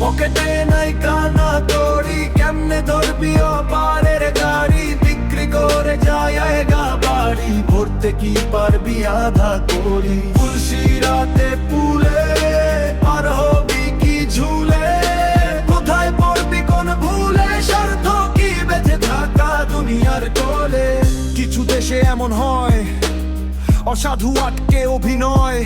পকেটে নাই কানা করি কেমনে ধরবি পারের গাড়ি? বিক্রি করে যায় আয়গা বাড়ি। ভরতে কি পারবি আধা করি? তুলসী রাতে পুলে পার হবি কি ঝুলে? কোথায় পড়বি কোন ভুলে? স্বার্থ কি বেঁচে থাকা দুনিয়ার কোলে? কিছু দেশে এমন হয়, অসাধু আটকে অভিনয়।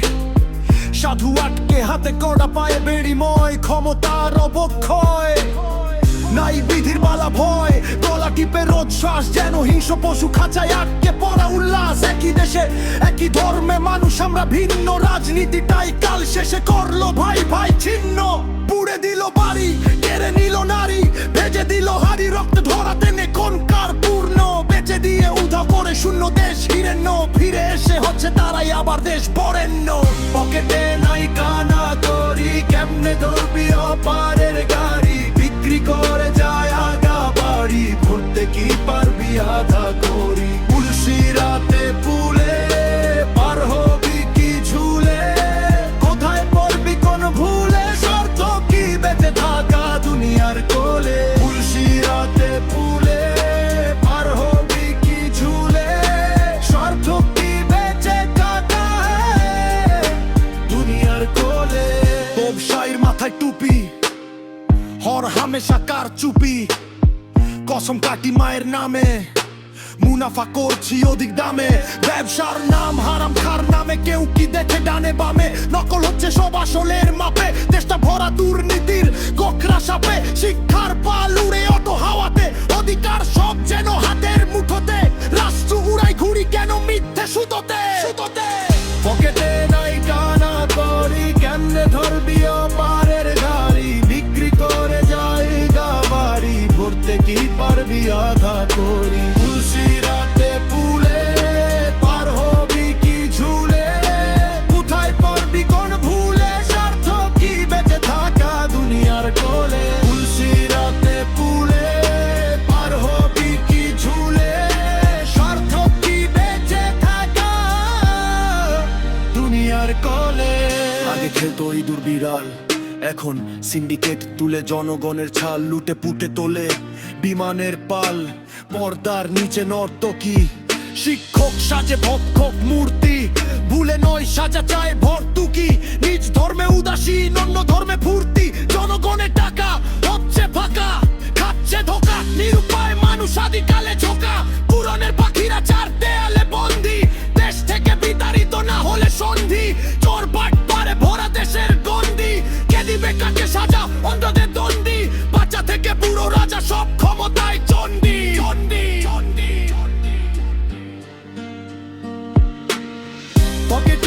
সাধু আটকে হাতে কড়া পায়ে বেড়িময় ক্ষমতার অবক্ষয়। নাই বিধির বালা ভয়, গলা টিপে রোজ শ্বাস যেন হিংস্র পশু খাঁচায় আটকে পড়া উল্লাস। একই দেশে, একই ধর্মে মানুষ, আমরা ভিন্ন। রাজনীতিটাই কাল শেষে করল ভাই ভাই ছিন্ন। পুড়ে দিল বাড়ি, কেড়ে নিল নারী, ভেজে দিল হাড়ি, রক্ত ধরাতে নে কোন কার পূর্ণ। বেঁচে দিয়ে উধা করে শূন্য দেশ হিরেন্য ফিরে এসে হচ্ছে তারাই আবার দেশ বরেণ্য। পকেটে নাই কানা করি, কেমনে ধরবি অপারের গাড়ি বিক্রি হামেশা কার চুপি, কসম কাটি মায়ের নামে, মুনাফা করছি অধিক দামে। ব্যবসার নাম হারাম, খার নামে কেউ কি দেখে ডানে বামে? নকল হচ্ছে সব আসলের মাপে, দেশটা ভরা দুর্নীতির গোখরা সাপে। শিক্ষার পাল উড়ে অত হাওয়াতে, অধিকার সব যেন হাতের মুঠোতে। রাষ্ট্র উড়াই ঘুরি কেন মিথ্যে সুতোতে? আগে খেলতো ইঁদুর বিড়াল। এখন সিন্ডিকেট তুলে জনগণের ছাল লুটে পুটে তোলে। বিমানের পাল, পর্দার নিচে নর্তকী। শিক্ষক সাজে ভক্ষক মূর্তি। ভুলে নয় সাজা চায় ভর্তুকি। নিজ ধর্মে উদাসীন অন্য ধর্মে ফুর্তি। জনগণের টাকা হচ্ছে ফাঁকা। খাচ্ছে ধোকা, নিরুপায় মানুষ আদিকালে পকেটে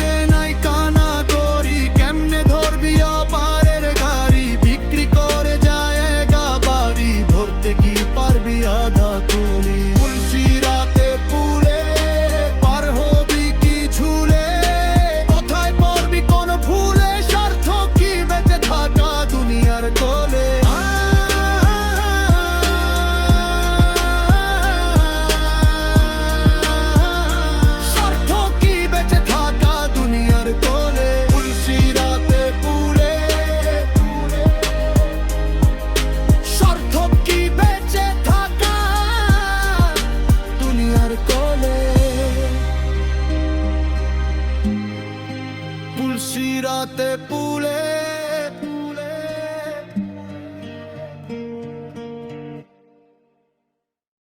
তুলসী রাতে পুলে